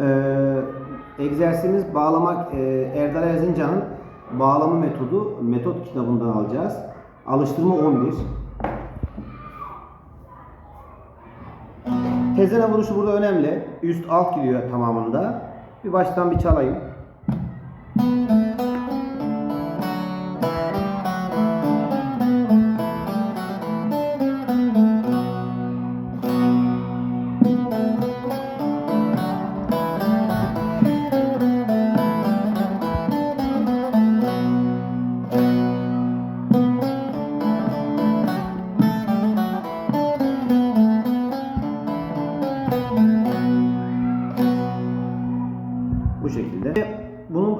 Ee, egzersizimiz bağlamak e, Erdal Erzincan'ın bağlama metodu metot kitabından alacağız. Alıştırma 11. Tezene vuruşu burada önemli. Üst alt gidiyor tamamında. Bir baştan bir çalayım.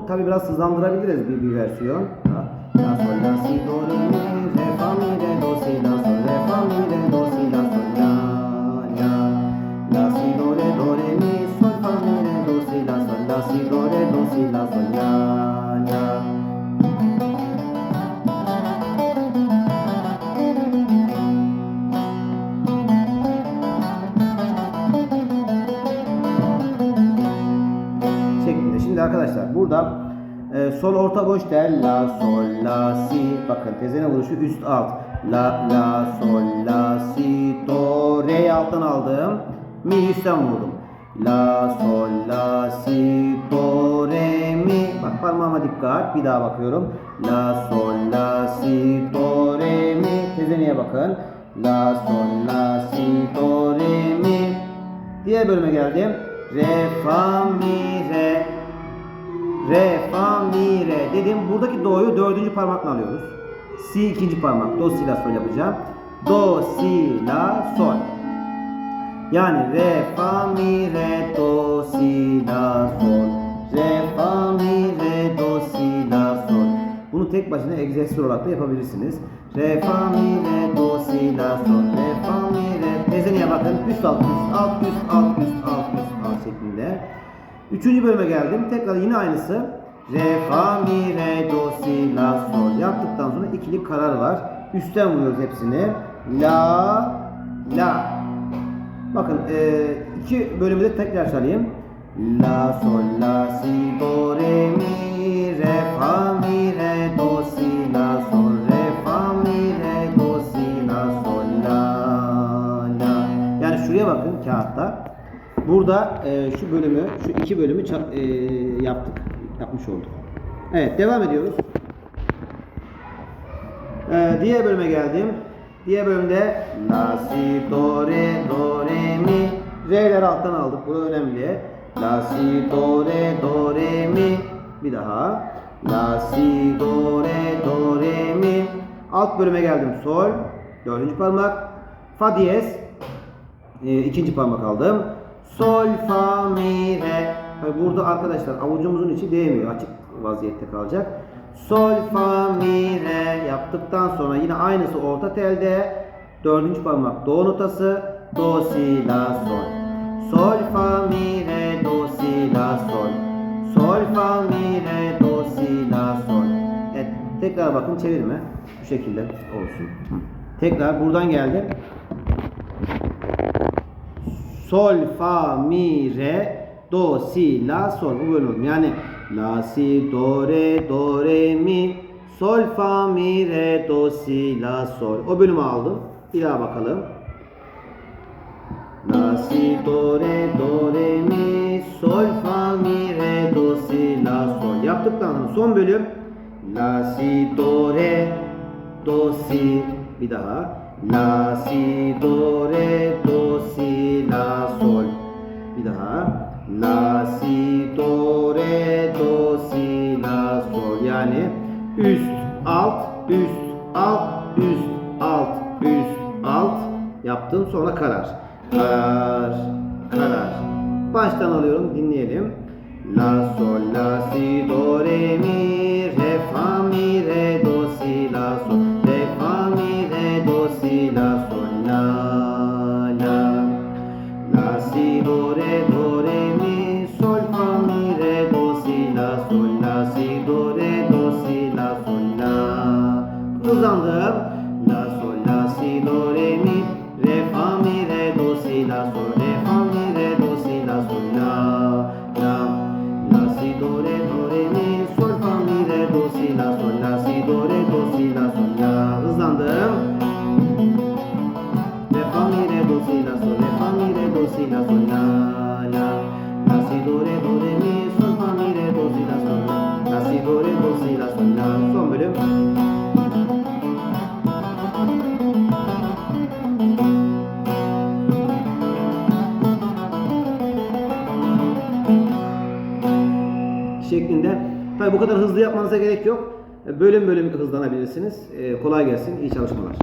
Tabi biraz hızlandırabiliriz bir, bir versiyon. La sol la si do re mi re fa mi re do si la sol re fa mi re do si la sol la la. La si do re do re mi sol fa mi re do si la sol. La si do re do si la sol la arkadaşlar burada e, sol orta boş del la sol la si. Bakın tezene vuruşu üst alt. La la sol la si do re'yi alttan aldım. Mi üstten vurdum. La sol la si do re mi. Bak parmağıma dikkat. Bir daha bakıyorum. La sol la si do re mi. Tezeneye bakın. La sol la si do re mi. Diğer bölüme geldim. Re fa mi re Re, fa, mi, re dedim. Buradaki do'yu dördüncü parmakla alıyoruz. Si ikinci parmak. Do, si, la, sol yapacağım. Do, si, la, sol. Yani re, fa, mi, re, do, si, la, sol. Re, fa, mi, re, do, si, la, sol. Bunu tek başına egzersiz olarak da yapabilirsiniz. Re, fa, mi, re, do, si, la, sol. Re, fa, mi, re. Tezeniye bakın. Üst alt, üst alt, üst alt, üst alt. Üçüncü bölüme geldim. Tekrar yine aynısı. Re, fa, mi, re, do, si, la, sol. Yaptıktan sonra ikili karar var. Üstten vuruyoruz hepsini. La, la. Bakın e, iki bölümü de tekrar çalayım. La, sol, la, si, do, re, mi, re, fa, mi, re, do, si, la, sol. Re, fa, mi, re, do, si, la, sol, la, la. Yani şuraya bakın kağıtta. Burada e, şu bölümü, şu iki bölümü e, yaptık, yapmış olduk. Evet, devam ediyoruz. E, diğer bölüme geldim. Diğer bölümde La, Si, Do, Re, Do, Re, Mi. Re'ler alttan aldık, bu önemli. La, Si, Do, Re, Do, Re, Mi. Bir daha. La, Si, Do, Re, Do, Re, Mi. Alt bölüme geldim. Sol, dördüncü parmak. Fa diyez, e, ikinci parmak aldım. Sol, fa, mi, re. Tabii burada arkadaşlar avucumuzun içi değmiyor. Açık vaziyette kalacak. Sol, fa, mi, re yaptıktan sonra yine aynısı orta telde. Dördüncü parmak do notası. Do, si, la, sol. Sol, fa, mi, re, do, si, la, sol. Sol, fa, mi, re, do, si, la, sol. Evet. Tekrar bakın çevirme. Bu şekilde olsun. Tekrar buradan geldim. Sol, fa, mi, re, do, si, la, sol. Bu bölüm. Yani la, si, do, re, do, re, mi, sol, fa, mi, re, do, si, la, sol. O bölümü aldım. Bir daha bakalım. La, si, do, re, do, re, mi, sol, fa, mi, re, do, si, la, sol. Yaptıktan sonra son bölüm. La, si, do, re, do, si. Bir daha. La, si, do, re, do, si, la, sol. Bir daha. La, si, do, re, do, si, la, sol. Yani üst, alt, üst, alt, üst, alt, üst, alt yaptım. Sonra karar. Karar, karar. Baştan alıyorum, dinleyelim. La, sol, la, si, do, re, mi, re, fa, mi, şeklinde. Tabi bu kadar hızlı yapmanıza gerek yok. Bölüm bölüm hızlanabilirsiniz. Ee, kolay gelsin. İyi çalışmalar.